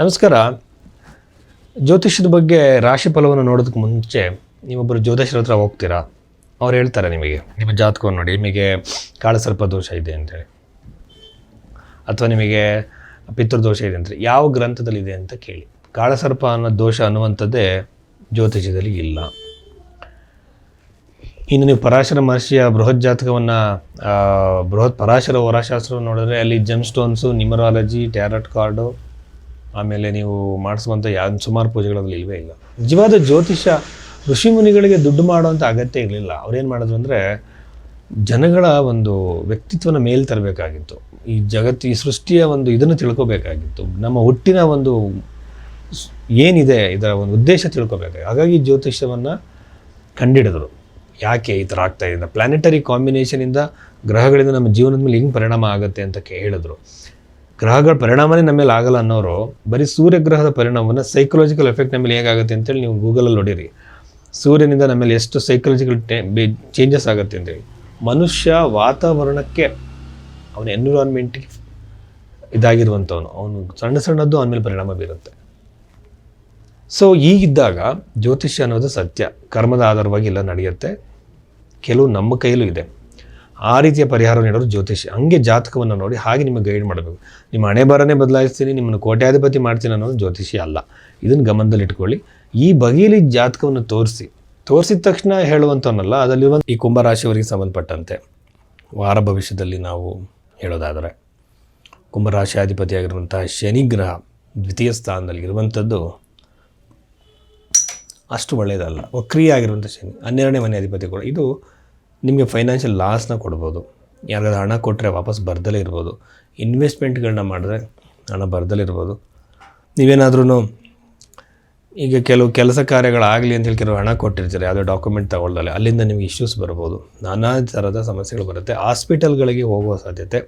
ನಮಸ್ಕಾರ. ಜ್ಯೋತಿಷ್ಯದ ಬಗ್ಗೆ ರಾಶಿ ಫಲವನ್ನು ನೋಡೋದಕ್ಕೆ ಮುಂಚೆ ನೀವೊಬ್ಬರು ಜ್ಯೋತಿಷ್ಯರ ಹತ್ರ ಹೋಗ್ತೀರಾ? ಅವ್ರು ಹೇಳ್ತಾರೆ ನಿಮಗೆ. ನಿಮ್ಮ ಜಾತಕವನ್ನು ನೋಡಿ, ನಿಮಗೆ ಕಾಳಸರ್ಪ ದೋಷ ಇದೆ ಅಂತೇಳಿ. ಅಥವಾ ನಿಮಗೆ ಪಿತೃದೋಷ ಇದೆ ಅಂತೇಳಿ. ಯಾವ ಗ್ರಂಥದಲ್ಲಿದೆ ಅಂತ ಕೇಳಿ. ಕಾಳಸರ್ಪ ಅನ್ನೋ ದೋಷ ಅನ್ನುವಂಥದ್ದೇ ಜ್ಯೋತಿಷ್ಯದಲ್ಲಿ ಇಲ್ಲ. ಇನ್ನು ನೀವು ಪರಾಶರ ಮಹರ್ಷಿಯ ಬೃಹತ್ ಜಾತಕವನ್ನು ಬೃಹತ್ ಪರಾಶರ ಹೊರಶಾಸ್ತ್ರವನ್ನು ನೋಡಿದ್ರೆ ಅಲ್ಲಿ gem stones numerology tarot card ಆಮೇಲೆ ನೀವು ಮಾಡಿಸುವಂಥ ಯಾವ ಸುಮಾರು ಪೂಜೆಗಳಲ್ಲಿ ಇಲ್ವೇ ಇಲ್ಲ. ನಿಜವಾದ ಜ್ಯೋತಿಷ ಋಷಿ ಮುನಿಗಳಿಗೆ ದುಡ್ಡು ಮಾಡುವಂಥ ಅಗತ್ಯ ಇರಲಿಲ್ಲ. ಅವ್ರೇನು ಮಾಡಿದ್ರು ಅಂದರೆ ಜನಗಳ ಒಂದು ವ್ಯಕ್ತಿತ್ವನ ಮೇಲೆ ತರಬೇಕಾಗಿತ್ತು. ಈ ಜಗತ್ತು ಈ ಸೃಷ್ಟಿಯ ಒಂದು ಇದನ್ನು ತಿಳ್ಕೊಬೇಕಾಗಿತ್ತು. ನಮ್ಮ ಹುಟ್ಟಿನ ಒಂದು ಏನಿದೆ, ಇದರ ಒಂದು ಉದ್ದೇಶ ತಿಳ್ಕೊಬೇಕಾಗಿ ಹಾಗಾಗಿ ಜ್ಯೋತಿಷ್ಯವನ್ನು ಕಂಡಿಡಿದ್ರು. ಯಾಕೆ ಈ ಥರ ಆಗ್ತಾ ಇದೆ? ಪ್ಲಾನೆಟರಿ ಕಾಂಬಿನೇಷನಿಂದ ಗ್ರಹಗಳಿಂದ ನಮ್ಮ ಜೀವನದ ಮೇಲೆ ಹೆಂಗೆ ಪರಿಣಾಮ ಆಗುತ್ತೆ ಅಂತ ಹೇಳಿದ್ರು ಗ್ರಹಗಳ ಪರಿಣಾಮನೇ ನಮ್ಮ ಮೇಲೆ ಆಗಲ್ಲ ಅನ್ನೋರು ಬರೀ ಸೂರ್ಯಗ್ರಹದ ಪರಿಣಾಮವನ್ನು ಸೈಕಲಾಜಿಕಲ್ ಎಫೆಕ್ಟ್ ನಮ್ಮ ಮೇಲೆ ಹೇಗಾಗುತ್ತೆ ಅಂತೇಳಿ ನೀವು ಗೂಗಲಲ್ಲಿ ನೋಡಿರಿ. ಸೂರ್ಯನಿಂದ ನಮ್ಮ ಮೇಲೆ ಎಷ್ಟು ಸೈಕಲಾಜಿಕಲ್ ಚೇಂಜಸ್ ಆಗುತ್ತೆ ಅಂತೇಳಿ. ಮನುಷ್ಯ ವಾತಾವರಣಕ್ಕೆ ಅವನ ಎನ್ವಿರಾನ್ಮೆಂಟಿಗೆ ಇದಾಗಿರುವಂಥವನು. ಅವನು ಸಣ್ಣ ಸಣ್ಣದ್ದು ಅವನ ಮೇಲೆ ಪರಿಣಾಮ ಬೀರುತ್ತೆ. ಸೊ ಈಗಿದ್ದಾಗ ಜ್ಯೋತಿಷ್ಯ ಅನ್ನೋದು ಸತ್ಯ. ಕರ್ಮದ ಆಧಾರವಾಗಿ ಎಲ್ಲ ನಡೆಯುತ್ತೆ. ಕೆಲವು ನಮ್ಮ ಕೈಯಲ್ಲೂ ಇದೆ. ಆ ರೀತಿಯ ಪರಿಹಾರ ನೀಡೋರು ಜ್ಯೋತಿಷಿ ಹಂಗೆ ಜಾತಕವನ್ನು ನೋಡಿ ಹಾಗೆ ನಿಮಗೆ ಗೈಡ್ ಮಾಡಬೇಕು. ನಿಮ್ಮ ಹಣೆ ಬರನೇ ಬದಲಾಯಿಸ್ತೀನಿ, ನಿಮ್ಮನ್ನು ಕೋಟ್ಯಾಧಿಪತಿ ಮಾಡ್ತೀನಿ ಅನ್ನೋದು ಜ್ಯೋತಿಷಿ ಅಲ್ಲ. ಇದನ್ನು ಗಮನದಲ್ಲಿ ಇಟ್ಕೊಳ್ಳಿ ಈ ಬಗೆಯಲ್ಲಿ ಜಾತಕವನ್ನು ತೋರಿಸಿ. ತೋರಿಸಿದ ತಕ್ಷಣ ಹೇಳುವಂಥವನ್ನಲ್ಲ ಒಂದು ಈ ಕುಂಭರಾಶಿಯವರಿಗೆ ಸಂಬಂಧಪಟ್ಟಂತೆ ವಾರ ಭವಿಷ್ಯದಲ್ಲಿ ನಾವು ಹೇಳೋದಾದರೆ ಕುಂಭರಾಶಿಯಾಧಿಪತಿಯಾಗಿರುವಂಥ ಶನಿಗ್ರಹ ದ್ವಿತೀಯ ಸ್ಥಾನದಲ್ಲಿ ಇರುವಂಥದ್ದು ಅಷ್ಟು ಒಳ್ಳೆಯದಲ್ಲ. ವಕ್ರಿಯ ಆಗಿರುವಂಥ ಶನಿ, ಹನ್ನೆರಡನೇ ಮನೆ ಅಧಿಪತಿ ಕೂಡ. ಇದು ನಿಮಗೆ ಫೈನಾನ್ಷಿಯಲ್ ಲಾಸ್ನ ಕೊಡ್ಬೋದು. ಯಾರಿಗಾದ್ರೂ ಹಣ ಕೊಟ್ಟರೆ ವಾಪಸ್ ಬರ್ದಲೇ ಇರ್ಬೋದು. ಇನ್ವೆಸ್ಟ್ಮೆಂಟ್ಗಳನ್ನ ಮಾಡಿದ್ರೆ ಹಣ ಬರ್ದಲಿರ್ಬೋದು ನೀವೇನಾದ್ರೂ ಈಗ ಕೆಲವು ಕೆಲಸ ಕಾರ್ಯಗಳಾಗಲಿ ಅಂತೇಳಿ ಕೆಲವು ಹಣ ಕೊಟ್ಟಿರ್ತಾರೆ ಯಾವುದೇ ಡಾಕ್ಯುಮೆಂಟ್ ತಗೊಳ್ದಲ್ಲ ಅಲ್ಲಿಂದ ನಿಮಗೆ ಇಶ್ಯೂಸ್ ಬರ್ಬೋದು. ನಾನಾ ಥರದ ಸಮಸ್ಯೆಗಳು ಬರುತ್ತೆ. ಹಾಸ್ಪಿಟಲ್ಗಳಿಗೆ ಹೋಗುವ ಸಾಧ್ಯತೆ.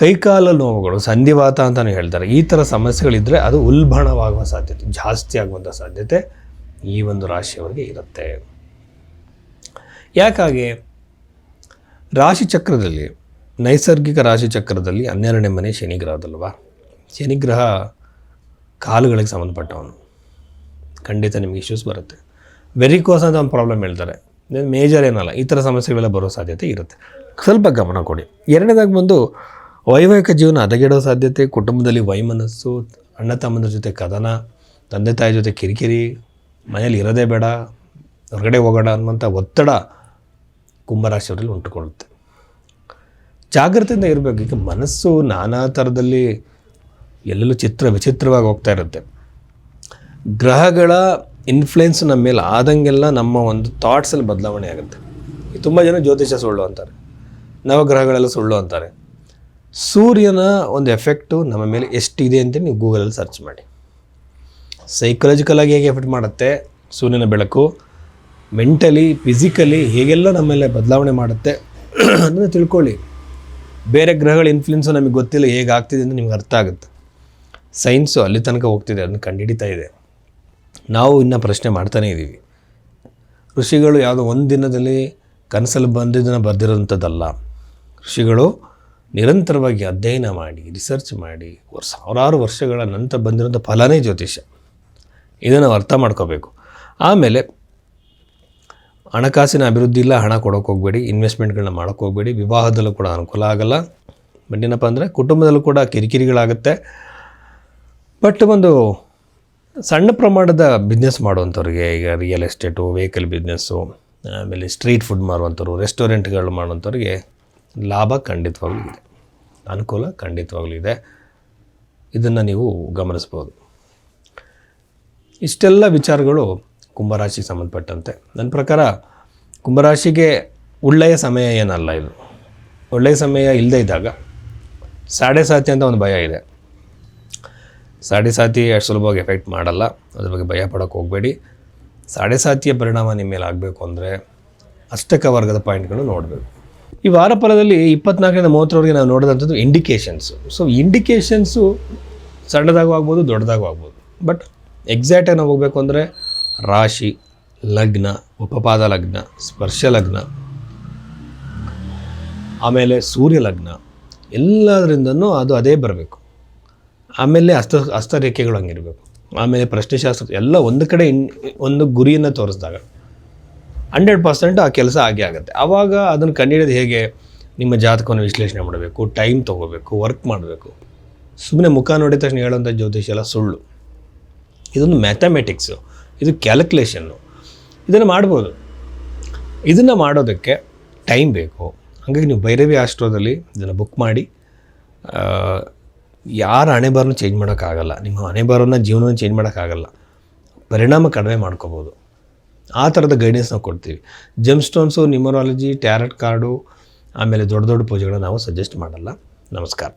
ಕೈಕಾಲ ನೋವುಗಳು, ಸಂಧಿವಾತ ಅಂತಲೂ ಹೇಳ್ತಾರೆ. ಈ ಥರ ಸಮಸ್ಯೆಗಳಿದ್ದರೆ ಅದು ಉಲ್ಬಣವಾಗುವ ಸಾಧ್ಯತೆ, ಜಾಸ್ತಿ ಆಗುವಂಥ ಸಾಧ್ಯತೆ ಈ ಒಂದು ರಾಶಿಯವರಿಗೆ ಇರುತ್ತೆ. ಯಾಕಾಗೆ? ರಾಶಿಚಕ್ರದಲ್ಲಿ ನೈಸರ್ಗಿಕ ರಾಶಿಚಕ್ರದಲ್ಲಿ ಹನ್ನೆರಡನೇ ಮನೆ ಶನಿಗ್ರಹದಲ್ವಾ ಶನಿಗ್ರಹ ಕಾಲುಗಳಿಗೆ ಸಂಬಂಧಪಟ್ಟವನು. ಖಂಡಿತ ನಿಮಗೆ ಇಶ್ಯೂಸ್ ಬರುತ್ತೆ. ವೆರಿಕೋಸ್ ಅಂತ ಒಂದು ಪ್ರಾಬ್ಲಮ್ ಹೇಳ್ತಾರೆ. ಮೇಜರ್ ಏನಲ್ಲ, ಈ ಥರ ಸಮಸ್ಯೆಗಳೆಲ್ಲ ಬರೋ ಸಾಧ್ಯತೆ ಇರುತ್ತೆ. ಸ್ವಲ್ಪ ಗಮನ ಕೊಡಿ. ಎರಡನೇದಾಗಿ ಬಂದು, ವೈವಾಹಿಕ ಜೀವನ ಹದಗೆಡೋ ಸಾಧ್ಯತೆ, ಕುಟುಂಬದಲ್ಲಿ ವೈಮನಸ್ಸು ಅಣ್ಣ ತಮ್ಮಂದ್ರ ಜೊತೆ ಕದನ, ತಂದೆ ತಾಯಿ ಜೊತೆ ಕಿರಿಕಿರಿ, ಮನೇಲಿ ಇರೋದೇ ಬೇಡ, ಹೊರಗಡೆ ಹೋಗೋಣ ಅನ್ನುವಂಥ ಒತ್ತಡ ಕುಂಭರಾಶಿಯವರಲ್ಲಿ ಉಂಟುಕೊಳ್ಳುತ್ತೆ. ಜಾಗ್ರತೆಯಿಂದ ಇರಬೇಕು. ಈಗ ಮನಸ್ಸು ನಾನಾ ಥರದಲ್ಲಿ ಎಲ್ಲೆಲ್ಲೂ ಚಿತ್ರ ವಿಚಿತ್ರವಾಗಿ ಹೋಗ್ತಾ ಇರುತ್ತೆ. ಗ್ರಹಗಳ ಇನ್ಫ್ಲುಯೆನ್ಸ್ ನಮ್ಮ ಮೇಲೆ ಆದಂಗೆಲ್ಲ ನಮ್ಮ ಒಂದು ಥಾಟ್ಸಲ್ಲಿ ಬದಲಾವಣೆ ಆಗುತ್ತೆ. ತುಂಬ ಜನ ಜ್ಯೋತಿಷ ಸುಳ್ಳು ಅಂತಾರೆ. ನವಗ್ರಹಗಳೆಲ್ಲ ಸುಳ್ಳು ಅಂತಾರೆ. ಸೂರ್ಯನ ಒಂದು ಎಫೆಕ್ಟು ನಮ್ಮ ಮೇಲೆ ಎಷ್ಟಿದೆ ಅಂತ ನೀವು ಗೂಗಲಲ್ಲಿ ಸರ್ಚ್ ಮಾಡಿ. ಸೈಕಲಾಜಿಕಲಾಗಿ ಹೇಗೆ ಎಫೆಕ್ಟ್ ಮಾಡುತ್ತೆ? ಸೂರ್ಯನ ಬೆಳಕು ಮೆಂಟಲಿ ಫಿಸಿಕಲಿ ಹೇಗೆಲ್ಲ ನಮ್ಮ ಮೇಲೆ ಬದಲಾವಣೆ ಮಾಡುತ್ತೆ ಅದನ್ನು ತಿಳ್ಕೊಳ್ಳಿ. ಬೇರೆ ಗ್ರಹಗಳ ಇನ್ಫ್ಲುಯೆನ್ಸು ನಮಗೆ ಗೊತ್ತಿಲ್ಲ ಹೇಗೆ ಆಗ್ತಿದೆ ಅಂತ ನಿಮ್ಗೆ ಅರ್ಥ ಆಗುತ್ತೆ. ಸೈನ್ಸು ಅಲ್ಲಿ ತನಕ ಹೋಗ್ತಿದೆ, ಅದನ್ನು ಕಂಡುಹಿಡಿತಾ ಇದೆ. ನಾವು ಇನ್ನೂ ಪ್ರಶ್ನೆ ಮಾಡ್ತಾನೇ ಇದ್ದೀವಿ ಋಷಿಗಳು ಯಾವುದೋ ಒಂದು ದಿನದಲ್ಲಿ ಕನಸಲ್ಲಿ ಬಂದಿದ್ದನ್ನು ಬರೆದಿರೋಂಥದ್ದಲ್ಲ. ಋಷಿಗಳು ನಿರಂತರವಾಗಿ ಅಧ್ಯಯನ ಮಾಡಿ ರಿಸರ್ಚ್ ಮಾಡಿ ಸಾವಿರಾರು ವರ್ಷಗಳ ನಂತರ ಬಂದಿರೋಂಥ ಫಲನೇ ಜ್ಯೋತಿಷ್ಯ. ಇದನ್ನು ಅರ್ಥ ಮಾಡ್ಕೋಬೇಕು. ಆಮೇಲೆ ಹಣಕಾಸಿನ ಅಭಿವೃದ್ಧಿ ಇಲ್ಲ, ಹಣ ಕೊಡೋಕೆ ಹೋಗಬೇಡಿ ಇನ್ವೆಸ್ಟ್ಮೆಂಟ್ಗಳನ್ನ ಮಾಡೋಕೆ ಹೋಗಬೇಡಿ, ವಿವಾಹದಲ್ಲೂ ಕೂಡ ಅನುಕೂಲ ಆಗಲ್ಲ. ಬಟ್ ಏನಪ್ಪ ಅಂದರೆ ಕುಟುಂಬದಲ್ಲೂ ಕೂಡ ಕಿರಿಕಿರಿಗಳಾಗುತ್ತೆ. ಬಟ್ ಒಂದು ಸಣ್ಣ ಪ್ರಮಾಣದ ಬಿಸ್ನೆಸ್ ಮಾಡುವಂಥವ್ರಿಗೆ ಈಗ ರಿಯಲ್ ಎಸ್ಟೇಟು ವೆಹಿಕಲ್ ಬಿಸ್ನೆಸ್ಸು ಆಮೇಲೆ ಸ್ಟ್ರೀಟ್ ಫುಡ್ ಮಾರುವಂಥವ್ರು ರೆಸ್ಟೋರೆಂಟ್ಗಳು ಮಾಡುವಂಥವ್ರಿಗೆ ಲಾಭ ಖಂಡಿತವಾಗ್ಲೂ ಇದೆ. ಅನುಕೂಲ ಖಂಡಿತವಾಗ್ಲೂ ಇದೆ. ಇದನ್ನು ನೀವು ಗಮನಿಸ್ಬೋದು. ಇಷ್ಟೆಲ್ಲ ವಿಚಾರಗಳು ಕುಂಭರಾಶಿಗೆ ಸಂಬಂಧಪಟ್ಟಂತೆ. ನನ್ನ ಪ್ರಕಾರ ಕುಂಭರಾಶಿಗೆ ಒಳ್ಳೆಯ ಸಮಯ ಏನಲ್ಲ ಇದು. ಒಳ್ಳೆಯ ಸಮಯ ಇಲ್ಲದೇ ಇದ್ದಾಗ ಸಾಡೆ ಸಾತಿ ಅಂತ ಒಂದು ಭಯ ಇದೆ. ಸಾಡೆ ಸಾತಿ ಅಷ್ಟು ಸುಲಭವಾಗಿ ಎಫೆಕ್ಟ್ ಮಾಡಲ್ಲ. ಅದ್ರ ಬಗ್ಗೆ ಭಯ ಪಡೋಕ್ಕೆ ಹೋಗಬೇಡಿ. ಸಾಡೆ ಸಾತಿಯ ಪರಿಣಾಮ ನಿಮ್ಮ ಮೇಲೆ ಆಗಬೇಕು ಅಂದರೆ ಅಷ್ಟಕ ವರ್ಗದ ಪಾಯಿಂಟ್ಗಳು ನೋಡಬೇಕು. ಈ ವಾರ ಫಲದಲ್ಲಿ ಇಪ್ಪತ್ನಾಲ್ಕರಿಂದ ಮೂವತ್ತರವರೆಗೆ ನಾವು ನೋಡಿದಂಥದ್ದು ಇಂಡಿಕೇಶನ್ಸು ಸೊ ಇಂಡಿಕೇಷನ್ಸು ಸಣ್ಣದಾಗೂ ಆಗ್ಬೋದು, ದೊಡ್ಡದಾಗೂ ಆಗ್ಬೋದು. ಬಟ್ ಎಕ್ಸಾಕ್ಟಾಗಿ ನಾವು ಹೋಗಬೇಕು ಅಂದರೆ ರಾಶಿ, ಲಗ್ನ, ಉಪಪಾದ ಲಗ್ನ, ಸ್ಪರ್ಶ ಲಗ್ನ, ಆಮೇಲೆ ಸೂರ್ಯ ಲಗ್ನ, ಎಲ್ಲದರಿಂದನೂ ಅದು ಅದೇ ಬರಬೇಕು. ಆಮೇಲೆ ಅಸ್ತ ಹಸ್ತರೇಖೆಗಳು ಹಂಗಿರಬೇಕು. ಆಮೇಲೆ ಪ್ರಶ್ನೆಶಾಸ್ತ್ರ, ಎಲ್ಲ ಒಂದು ಕಡೆ ಇನ್, ಒಂದು ಗುರಿಯನ್ನು ತೋರಿಸಿದಾಗ ಹಂಡ್ರೆಡ್ ಪರ್ಸೆಂಟ್ ಆ ಕೆಲಸ ಆಗೇ ಆಗುತ್ತೆ. ಆವಾಗ ಅದನ್ನು ಕಂಡುಹಿಡಿಯೋದು ಹೇಗೆ ನಿಮ್ಮ ಜಾತಕವನ್ನು ವಿಶ್ಲೇಷಣೆ ಮಾಡಬೇಕು, ಟೈಮ್ ತೊಗೋಬೇಕು, ವರ್ಕ್ ಮಾಡಬೇಕು. ಸುಮ್ಮನೆ ಮುಖ ನೋಡಿದ ತಕ್ಷಣ ಹೇಳೋಂಥ ಜ್ಯೋತಿಷ ಎಲ್ಲ ಸುಳ್ಳು. ಇದೊಂದು ಮ್ಯಾಥಮೆಟಿಕ್ಸು. ಇದು ಕ್ಯಾಲ್ಕುಲೇಷನ್ನು ಇದನ್ನು ಮಾಡ್ಬೋದು. ಇದನ್ನು ಮಾಡೋದಕ್ಕೆ ಟೈಮ್ ಬೇಕು. ಹಾಗಾಗಿ ನೀವು ಭೈರವಿ ಆಸ್ಟ್ರೋದಲ್ಲಿ ಇದನ್ನು ಬುಕ್ ಮಾಡಿ ಯಾರ ಹಣೆಬಾರನ್ನು ಚೇಂಜ್ ಮಾಡೋಕ್ಕಾಗಲ್ಲ. ನಿಮ್ಮ ಹಣೆಬಾರನ್ನು ಜೀವನವನ್ನು ಚೇಂಜ್ ಮಾಡೋಕ್ಕಾಗಲ್ಲ. ಪರಿಣಾಮ ಕಡಿಮೆ ಮಾಡ್ಕೋಬೋದು. ಆ ಥರದ ಗೈಡೆನ್ಸ್ ನಾವು ಕೊಡ್ತೀವಿ. Gem stones numerology tarot card ಆಮೇಲೆ ದೊಡ್ಡ ದೊಡ್ಡ ಪೂಜೆಗಳನ್ನ ನಾವು ಸಜೆಸ್ಟ್ ಮಾಡಲ್ಲ. ನಮಸ್ಕಾರ.